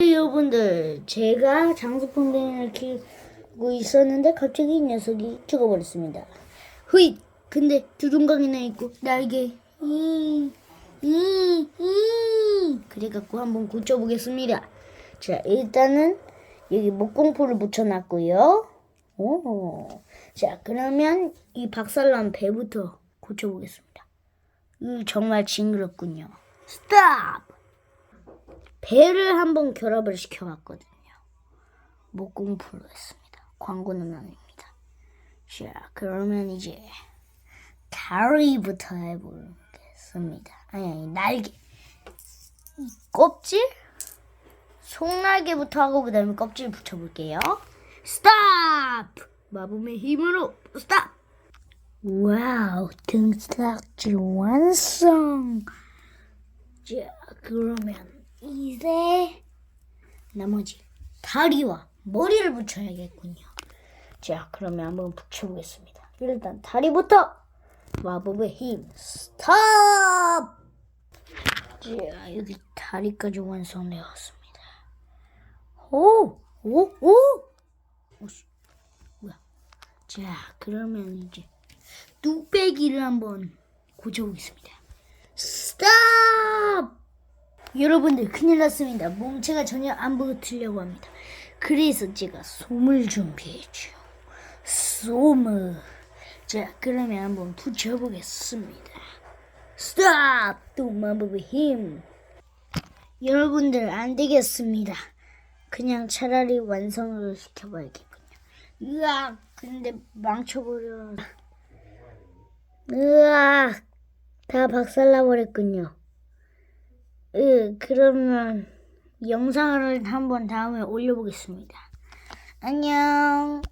네, 여러분들 제가 장수풍뎅이를 키우고 있었는데 갑자기 이 녀석이 죽어버렸습니다. 후잇! 근데 두둥강이나 있고 날개 이, 이, 이. 그래갖고 한번 고쳐보겠습니다. 자 일단은 여기 목공포를 붙여놨고요. 오. 자 그러면 이 박살난 배부터 고쳐보겠습니다. 이 정말 징그럽군요. 스탑! 배를 한번 결합을 시켜봤거든요. 목공풀로 했습니다. 광고는 아닙니다. 자, 그러면 이제 다리부터 해보겠습니다. 아니, 아니, 날개. 이 껍질? 속날개부터 하고 그 다음에 껍질 붙여볼게요. 스탑! 마법의 힘으로 스탑! 와우, 등딱지 완성! 자, 그러면 이제 나머지 다리와 머리를 붙여야겠군요. 자, 그러면 한번 붙여보겠습니다. 일단 다리부터 마법의 힘 스탑! 자, 여기 다리까지 완성되었습니다. 오, 오, 오! 오씨, 뭐야? 자, 그러면 이제 뚝배기를 한번 고쳐보겠습니다. 여러분들 큰일 났습니다. 몸체가 전혀 안 붙으려고 합니다. 그래서 제가 솜을 준비했죠. 솜을. 자, 그러면 한번 붙여보겠습니다. 스탑! 또 마법의 힘. 여러분들 안 되겠습니다. 그냥 차라리 완성을 시켜봐야겠군요. 으악! 근데 망쳐버려. 으악! 다 박살나버렸군요. 으, 그러면 영상을 한번 다음에 올려보겠습니다. 안녕.